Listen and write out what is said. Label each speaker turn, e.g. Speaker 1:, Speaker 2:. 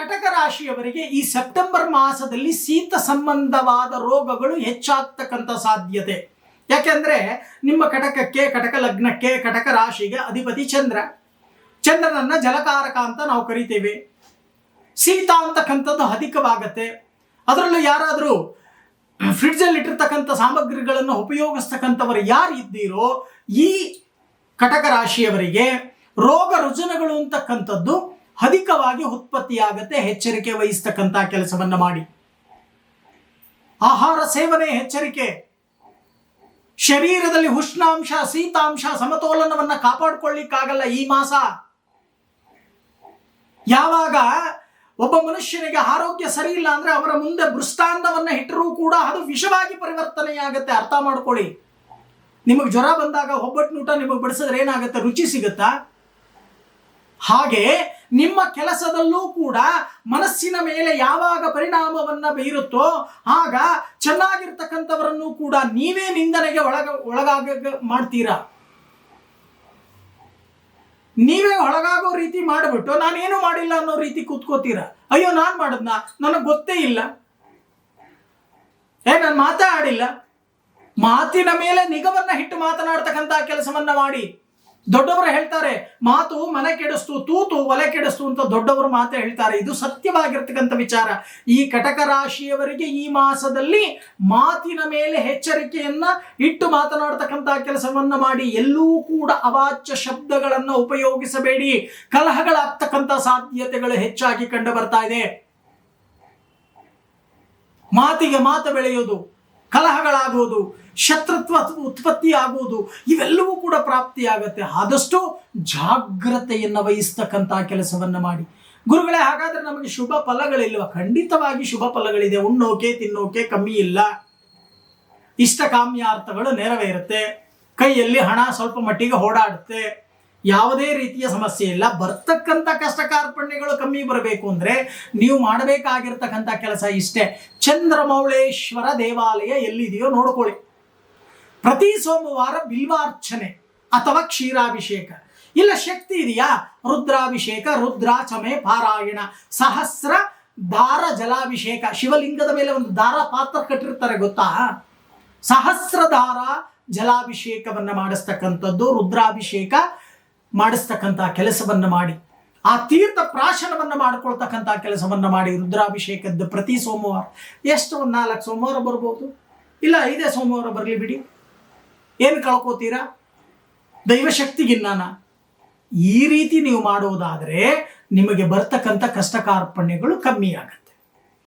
Speaker 1: ಕಟಕ ರಾಶಿಯವರಿಗೆ ಈ ಸೆಪ್ಟೆಂಬರ್ ಮಾಸದಲ್ಲಿ ಶೀತ ಸಂಬಂಧವಾದ ರೋಗಗಳು ಹೆಚ್ಚಾಗ್ತಕ್ಕಂಥ ಸಾಧ್ಯತೆ. ಯಾಕೆಂದ್ರೆ ನಿಮ್ಮ ಕಟಕಕ್ಕೆ, ಕಟಕ ಲಗ್ನಕ್ಕೆ, ಕಟಕ ರಾಶಿಗೆ ಅಧಿಪತಿ ಚಂದ್ರ. ಚಂದ್ರನನ್ನ ಜಲಕಾರಕ ಅಂತ ನಾವು ಕರಿತೇವೆ. ಶೀತ ಅಂತಕ್ಕಂಥದ್ದು ಅಧಿಕವಾಗತ್ತೆ. ಅದರಲ್ಲೂ ಯಾರಾದರೂ ಫ್ರಿಡ್ಜಲ್ಲಿ ಇಟ್ಟಿರ್ತಕ್ಕಂಥ ಸಾಮಗ್ರಿಗಳನ್ನು ಉಪಯೋಗಿಸ್ತಕ್ಕಂಥವರು ಯಾರು ಇದ್ದೀರೋ ಈ ಕಟಕ ರಾಶಿಯವರಿಗೆ ರೋಗ ರುಜಿನಗಳು ಅಂತಕ್ಕಂಥದ್ದು ಅಧಿಕವಾಗಿ ಉತ್ಪತ್ತಿಯಾಗತ್ತೆ, ಎಚ್ಚರಿಕೆ ವಹಿಸ್ತಕ್ಕಂಥ ಕೆಲಸವನ್ನು ಮಾಡಿ. ಆಹಾರ ಸೇವನೆ ಎಚ್ಚರಿಕೆ. ಶರೀರದಲ್ಲಿ ಉಷ್ಣಾಂಶ, ಶೀತಾಂಶ ಸಮತೋಲನವನ್ನು ಕಾಪಾಡಿಕೊಳ್ಳಿಕ್ಕಾಗಲ್ಲ ಈ ಮಾಸ. ಯಾವಾಗ ಒಬ್ಬ ಮನುಷ್ಯನಿಗೆ ಆರೋಗ್ಯ ಸರಿ ಇಲ್ಲ ಅಂದ್ರೆ ಅವರ ಮುಂದೆ ಬೃಷ್ಟಾಂತವನ್ನು ಇಟ್ಟರೂ ಕೂಡ ಅದು ವಿಷವಾಗಿ ಪರಿವರ್ತನೆಯಾಗುತ್ತೆ, ಅರ್ಥ ಮಾಡ್ಕೊಳ್ಳಿ. ನಿಮಗೆ ಜ್ವರ ಬಂದಾಗ ಒಬ್ಬಟ್ಟು ಊಟ ನಿಮಗೆ ಬಡಿಸಿದ್ರೆ ಏನಾಗುತ್ತೆ? ರುಚಿ ಸಿಗುತ್ತಾ? ಹಾಗೆ ನಿಮ್ಮ ಕೆಲಸದಲ್ಲೂ ಕೂಡ ಮನಸ್ಸಿನ ಮೇಲೆ ಯಾವಾಗ ಪರಿಣಾಮವನ್ನ ಬೀರುತ್ತೋ ಆಗ ಚೆನ್ನಾಗಿರ್ತಕ್ಕಂಥವರನ್ನು ಕೂಡ ನೀವೇ ನಿಂದನೆಗೆ ಒಳಗ ಒಳಗಾಗ ಮಾಡ್ತೀರಾ? ನೀವೇ ಒಳಗಾಗೋ ರೀತಿ ಮಾಡಿಬಿಟ್ಟು ನಾನೇನು ಮಾಡಿಲ್ಲ ಅನ್ನೋ ರೀತಿ ಕೂತ್ಕೋತೀರ? ಅಯ್ಯೋ, ನಾನು ಮಾಡದ್ನ? ನನಗೆ ಗೊತ್ತೇ ಇಲ್ಲ. ಏ, ನಾನು ಮಾತಾಡಿಲ್ಲ. ಮಾತಿನ ಮೇಲೆ ನಿಗವನ್ನ ಇಟ್ಟು ಮಾತನಾಡ್ತಕ್ಕಂಥ ಕೆಲಸವನ್ನ ಮಾಡಿ. ದೊಡ್ಡವರು ಹೇಳ್ತಾರೆ, ಮಾತು ಮನೆ ಕೆಡಿಸ್ತು, ತೂತು ಒಲೆ ಕೆಡಿಸ್ತು ಅಂತ ದೊಡ್ಡವರು ಮಾತು ಹೇಳ್ತಾರೆ. ಇದು ಸತ್ಯವಾಗಿರ್ತಕ್ಕಂಥ ವಿಚಾರ. ಈ ಕಟಕ ರಾಶಿಯವರಿಗೆ ಈ ಮಾಸದಲ್ಲಿ ಮಾತಿನ ಮೇಲೆ ಎಚ್ಚರಿಕೆಯನ್ನ ಇಟ್ಟು ಮಾತನಾಡ್ತಕ್ಕಂಥ ಕೆಲಸವನ್ನ ಮಾಡಿ, ಎಲ್ಲೂ ಕೂಡ ಅವಾಚ್ಯ ಶಬ್ದಗಳನ್ನು ಉಪಯೋಗಿಸಬೇಡಿ. ಕಲಹಗಳಾಗ್ತಕ್ಕಂಥ ಸಾಧ್ಯತೆಗಳು ಹೆಚ್ಚಾಗಿ ಕಂಡು ಬರ್ತಾ ಇದೆ. ಮಾತಿಗೆ ಮಾತು ಬೆಳೆಯೋದು ಕಲಹಗಳಾಗುವುದು, ಶತ್ರುತ್ವ ಉತ್ಪತ್ತಿ ಆಗುವುದು ಇವೆಲ್ಲವೂ ಕೂಡ ಪ್ರಾಪ್ತಿಯಾಗತ್ತೆ. ಆದಷ್ಟು ಜಾಗ್ರತೆಯನ್ನು ವಹಿಸ್ತಕ್ಕಂಥ ಕೆಲಸವನ್ನ ಮಾಡಿ. ಗುರುಗಳೇ, ಹಾಗಾದ್ರೆ ನಮಗೆ ಶುಭ ಫಲಗಳಿಲ್ವ? ಖಂಡಿತವಾಗಿ ಶುಭ ಫಲಗಳಿದೆ. ಉಣ್ಣೋಕೆ, ತಿನ್ನೋಕೆ ಕಮ್ಮಿ ಇಲ್ಲ. ಇಷ್ಟ ಕಾಮ್ಯಾರ್ಥಗಳು ನೆರವೇರುತ್ತೆ. ಕೈಯಲ್ಲಿ ಹಣ ಸ್ವಲ್ಪ ಮಟ್ಟಿಗೆ ಓಡಾಡುತ್ತೆ. ಯಾವುದೇ ರೀತಿಯ ಸಮಸ್ಯೆ ಇಲ್ಲ. ಬರ್ತಕ್ಕಂಥ ಕಷ್ಟ ಕಾರ್ಪಣ್ಯಗಳು ಕಮ್ಮಿ ಬರಬೇಕು ಅಂದ್ರೆ ನೀವು ಮಾಡಬೇಕಾಗಿರ್ತಕ್ಕಂಥ ಕೆಲಸ ಇಷ್ಟೇ. ಚಂದ್ರಮೌಳೇಶ್ವರ ದೇವಾಲಯ ಎಲ್ಲಿದೆಯೋ ನೋಡ್ಕೊಳ್ಳಿ. ಪ್ರತಿ ಸೋಮವಾರ ಬಿಲ್ವಾರ್ಚನೆ ಅಥವಾ ಕ್ಷೀರಾಭಿಷೇಕ. ಇಲ್ಲ, ಶಕ್ತಿ ಇದೆಯಾ? ರುದ್ರಾಭಿಷೇಕ, ರುದ್ರಾಚಮೆ, ಪಾರಾಯಣ, ಸಹಸ್ರ ದಾರ ಜಲಾಭಿಷೇಕ. ಶಿವಲಿಂಗದ ಮೇಲೆ ಒಂದು ದಾರ ಪಾತ್ರ ಕಟ್ಟಿರ್ತಾರೆ ಗೊತ್ತಾ? ಸಹಸ್ರಧಾರ ಜಲಾಭಿಷೇಕವನ್ನ ಮಾಡಿಸ್ತಕ್ಕಂಥದ್ದು ರುದ್ರಾಭಿಷೇಕ ಮಾಡಿಸ್ತಕ್ಕಂಥ ಕೆಲಸವನ್ನು ಮಾಡಿ, ಆ ತೀರ್ಥ ಪ್ರಾಶನವನ್ನು ಮಾಡ್ಕೊಳ್ತಕ್ಕಂಥ ಕೆಲಸವನ್ನು ಮಾಡಿ ರುದ್ರಾಭಿಷೇಕದ್ದು ಪ್ರತಿ ಸೋಮವಾರ. ಎಷ್ಟು ಒಂದು ನಾಲ್ಕು ಸೋಮವಾರ ಬರ್ಬೋದು? ಇಲ್ಲ, ಐದೇ ಸೋಮವಾರ ಬರಲಿ ಬಿಡಿ. ಏನು ಕಳ್ಕೋತೀರಾ? ದೈವಶಕ್ತಿಗಿನ್ನಾನ ಈ ರೀತಿ ನೀವು ಮಾಡುವುದಾದರೆ ನಿಮಗೆ ಬರ್ತಕ್ಕಂಥ ಕಷ್ಟ ಕಾರ್ಪಣ್ಯಗಳು ಕಮ್ಮಿ ಆಗುತ್ತೆ